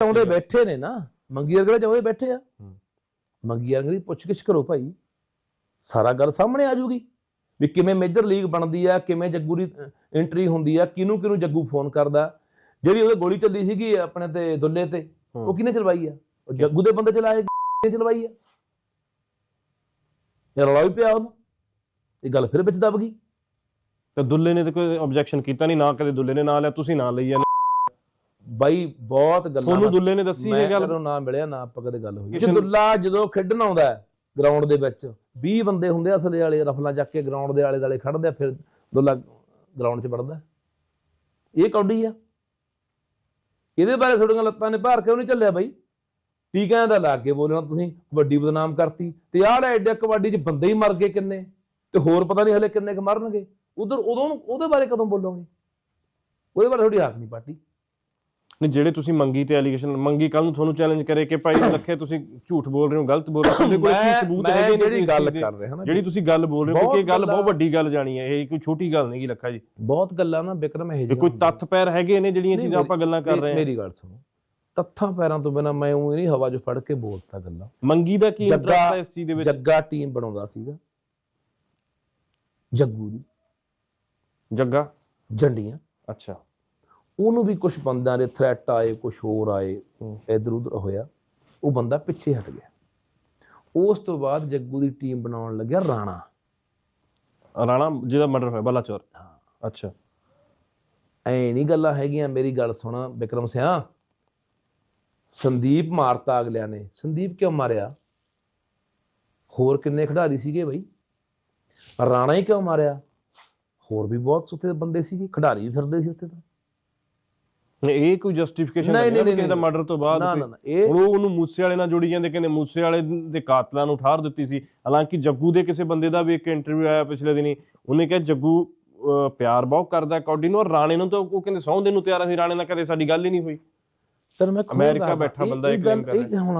ਚਾਹੁੰਦੇ ਬੈਠੇ ਨੇ ਨਾ ਮੰਗੀ ਵਰਗੇ ਚਾਹੁੰਦੇ ਬੈਠੇ ਆ। ਮੰਗੀ ਵਰਗੇ ਦੀ ਪੁੱਛ ਗਿੱਛ ਕਰੋ ਭਾਈ। ਸਾਰਾ ਗੱਲ ਸਾਹਮਣੇ ਆ ਜੂਗੀ ਵੀ ਕਿਵੇਂ ਮੇਜਰ ਲੀਗ ਬਣਦੀ ਆ ਕਿਵੇਂ ਜੱਗੂ ਦੀ ਐਂਟਰੀ ਹੁੰਦੀ ਆ ਕਿਹਨੂੰ ਕਿਹਨੂੰ ਜੱਗੂ ਫੋਨ ਕਰਦਾ। ਜਿਹੜੀ ਉਹਦੇ ਗੋਲੀ ਚੱਲੀ ਸੀਗੀ ਆਪਣੇ ਤੇ ਦੁੱਲੇ ਤੇ ਉਹ ਹੂੰ। ਕਿਹਨੇ ਚਲਵਾਈ ਆ? ਉਹ ਜੱਗੂ ਦੇ ਬੰਦੇ ਚਲਾਏ ਕਿਹਨੇ ਚਲਵਾਈ ਆ? ਰੌਲਾ ਵੀ ਪਿਆ ਉਹਨੂੰ। ਇਹ ਗੱਲ ਫਿਰ ਵਿੱਚ ਦਬ ਗਈ। ਤੇ ਦੁੱਲੇ ਨੇ ਤਾਂ ਕੋਈ ਆਬਜੈਕਸ਼ਨ ਕੀਤਾ ਨਹੀਂ ਨਾ ਕਦੇ ਦੁੱਲੇ ਨੇ ਨਾਂ ਲਿਆ ਤੁਸੀਂ ਨਾਂ ਲਈ ਜਾਂਦੇ ਬਾਈ ਬਹੁਤ ਗੱਲਾਂ ਤੁਹਾਨੂੰ ਦੁੱਲੇ ਨੇ ਦੱਸੀ ਇਹ ਗੱਲ? ਕਦੋਂ ਨਾ ਮਿਲਿਆ ਨਾ ਆਪਾਂ ਕਦੇ ਗੱਲ ਹੋਈ। ਕਿਸੇ ਨੂੰ- ਜਦੁੱਲਾ ਜਦੋਂ ਖੇਡਣ ਆਉਂਦਾ ਗਰਾਊਂਡ ਦੇ ਵਿੱਚ 20 ਬੰਦੇ ਹੁੰਦੇ ਅਸਲੇ ਵਾਲੇ ਰਫਲਾਂ ਚੱਕ ਕੇ ਗਰਾਊਂਡ ਦੇ ਆਲੇ ਦਾਲੇ ਖੜਦੇ ਆ ਫਿਰ ਦੁੱਲਾ ਗਰਾਊਂਡ 'ਚ ਵੜਦਾ। ਇਹ ਕੌਡੀ ਆ। ਇਹਦੇ ਬਾਰੇ ਤੁਹਾਡੀਆਂ ਲੱਤਾਂ ਨੇ ਭਾਰ ਕਿਉਂ ਨਹੀਂ ਚੱਲਿਆ ਬਾਈ? ਟੀਕਿਆਂ ਦਾ ਲਾ ਕੇ ਬੋਲਣਾ ਤੁਸੀਂ ਵੱਡੀ ਬਦਨਾਮ ਕਰਤੀ। ਤੇ ਆਹ ਲੈ ਐਡੇ ਕਬੱਡੀ 'ਚ ਬੰਦੇ ਹੀ ਮਰ ਗਏ ਕਿੰਨੇ? ਤੇ ਹੋਰ ਪਤਾ ਨਹੀਂ ਹਲੇ ਕਿੰਨੇ ਕ ਮਰਨਗੇ। ਉਧਰ ਉਦੋਂ ਉਹਦੇ ਬਾਰੇ ਕਦੋਂ ਬੋਲੋਗੇ? ਉਹਦੇ ਬਾਰੇ ਤੁਹਾਡੀ ਹੱਕ ਨਹੀਂ ਪਾਟੀ ਨਹੀਂ ਜਿਹੜੇ ਤੁਸੀਂ ਮੰਗੀ ਤੇ ਐਲੀਗੇਸ਼ਨ ਮੰਗੀ ਕੱਲ ਨੂੰ ਤੁਹਾਨੂੰ ਚੈਲੰਜ ਕਰੇ ਕਿ ਭਾਈ ਲੱਖੇ ਤੁਸੀਂ ਝੂਠ ਬੋਲ ਰਹੇ ਹੋ ਗਲਤ ਬੋਲ ਰਹੇ ਹੋ ਤੁਹਾਡੇ ਕੋਲ ਕੀ ਸਬੂਤ ਹੈਗੇ ਨੇ ਜਿਹੜੀ ਗੱਲ? ਕਰ ਰਿਹਾ ਨਾ ਜਿਹੜੀ ਤੁਸੀਂ ਗੱਲ ਬੋਲ ਰਹੇ ਹੋ ਕਿ ਇਹ ਗੱਲ ਬਹੁਤ ਵੱਡੀ ਗੱਲ ਜਾਣੀ ਹੈ ਇਹ ਕੋਈ ਛੋਟੀ ਗੱਲ ਨਹੀਂ ਲੱਖਾ ਜੀ। ਬਹੁਤ ਗੱਲਾਂ ਨਾ ਵਿਕਰਮ ਇਹ ਇਹ ਕੋਈ ਤੱਥ ਪੈਰ ਹੈਗੇ ਨੇ ਜਿਹੜੀਆਂ ਚੀਜ਼ਾਂ ਆਪਾਂ ਗੱਲਾਂ ਕਰ ਰਹੇ ਹਾਂ? ਮੇਰੀ ਗੱਲ ਸੁਣੋ। ਤੱਥਾਂ ਪੈਰਾਂ ਤੋਂ ਬਿਨਾ ਮੈਂ ਉਹ ਨਹੀਂ ਹਵਾ 'ਚ ਫੜ ਕੇ ਬੋਲਤਾ ਗੱਲਾਂ। ਮੰਗੀ ਦਾ ਕੀ ਇੰਟਰਸਟ ਹੈ ਇਸ ਚੀਜ਼ ਦੇ ਵਿੱਚ? ਜੱਗਾ ਟੀਮ ਬਣਾਉਂਦਾ ਸੀਗਾ। ਜੱਗੂ ਦੀ। ਜੱਗਾ? ਜੰਡੀਆਂ। ਅੱਛਾ। ਉਹਨੂੰ ਵੀ ਕੁਝ ਬੰਦਿਆਂ ਦੇ ਥ੍ਰੈਟ ਆਏ ਕੁਝ ਹੋਰ ਆਏ ਹੂੰ। ਇਧਰ ਉਧਰ ਹੋਇਆ ਉਹ ਬੰਦਾ ਪਿੱਛੇ ਹਟ ਗਿਆ। ਉਸ ਤੋਂ ਬਾਅਦ ਜੱਗੂ ਦੀ ਟੀਮ ਬਣਾਉਣ ਲੱਗਿਆ ਰਾਣਾ। ਰਾਣਾ ਜਿਹਦਾ ਮਰਡਰ ਹੋਇਆ ਬਲਾਚੌਰ। ਅੱਛਾ। ਐ ਨਹੀਂ ਗੱਲਾਂ ਹੈਗੀਆਂ ਮੇਰੀ ਗੱਲ ਸੁਣ ਵਿਕਰਮ ਸਿਆ। ਸੰਦੀਪ ਮਾਰਤਾ ਅਗਲਿਆਂ ਨੇ। ਸੰਦੀਪ ਕਿਉਂ ਮਾਰਿਆ? ਹੋਰ ਕਿੰਨੇ ਖਿਡਾਰੀ ਸੀਗੇ ਬਈ? ਰਾਣਾ ਹੀ ਕਿਉਂ ਮਾਰਿਆ? ਹੋਰ ਵੀ ਬਹੁਤ ਉੱਥੇ ਬੰਦੇ ਸੀਗੇ ਖਿਡਾਰੀ ਵੀ ਫਿਰਦੇ ਸੀ ਉੱਥੇ ਤਾਂ। ਇਹ ਕੋਈ ਜਸਟੀਫਿਕੇਸ਼ਨ ਨਹੀਂ, ਨਹੀਂ ਕਿਸੇ ਦਾ। ਮਰਡਰ ਤੋਂ ਬਾਅਦ ਨਾ ਇਹ ਉਹ ਉਹਨੂੰ ਮੂਸੇ ਵਾਲੇ ਨਾਲ ਜੋੜੀ ਜਾਂਦੇ ਕਹਿੰਦੇ ਮੂਸੇ ਵਾਲੇ ਦੇ ਕਾਤਲਾਂ ਨੂੰ ਠਾਰ ਦਿੱਤੀ ਸੀ। ਹਾਲਾਂਕਿ ਜੱਗੂ ਦੇ ਕਿਸੇ ਬੰਦੇ ਦਾ ਵੀ ਇੱਕ ਇੰਟਰਵਿਊ ਆਇਆ ਪਿਛਲੇ ਦਿਨੀ ਉਹਨੇ ਕਿਹਾ ਜੱਗੂ ਪਿਆਰ ਬਹੁਤ ਕਰਦਾ ਕੌਡੀ ਨੂੰ ਔਰ ਰਾਣੇ ਨੂੰ ਤਾਂ ਉਹ ਕਹਿੰਦੇ ਸੌਂ ਦੇਣ ਨੂੰ ਤਿਆਰ ਸੀ ਰਾਣੇ ਨਾਲ ਕਦੇ ਸਾਡੀ ਗੱਲ ਹੀ ਨਹੀਂ ਹੋਈ। ਤੈਨੂੰ ਮੈਂ ਅਮਰੀਕਾ ਬੈਠਾ ਬੰਦਾ ਇਹ ਗੱਲ- ਕਰ। ਹੁਣ